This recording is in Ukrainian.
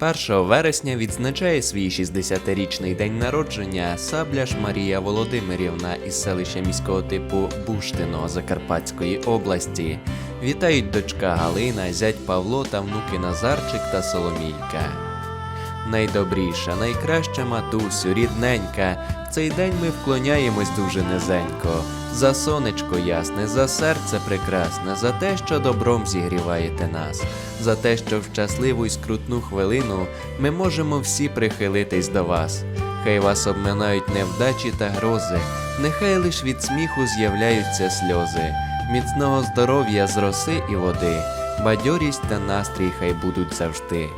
1 вересня відзначає свій 60-річний день народження Сабляш Марія Володимирівна із селища міського типу Буштино Закарпатської області. Вітають дочка Галина, зять Павло та внуки Назарчик та Соломійка. Найдобріша, найкраща матусю, рідненька. В цей день ми вклоняємось дуже низенько. За сонечко ясне, за серце прекрасне, за те, що добром зігріваєте нас, за те, що в щасливу й скрутну хвилину ми можемо всі прихилитись до вас. Хай вас обминають невдачі та грози, нехай лиш від сміху з'являються сльози, міцного здоров'я з роси і води, бадьорість та настрій хай будуть завжди.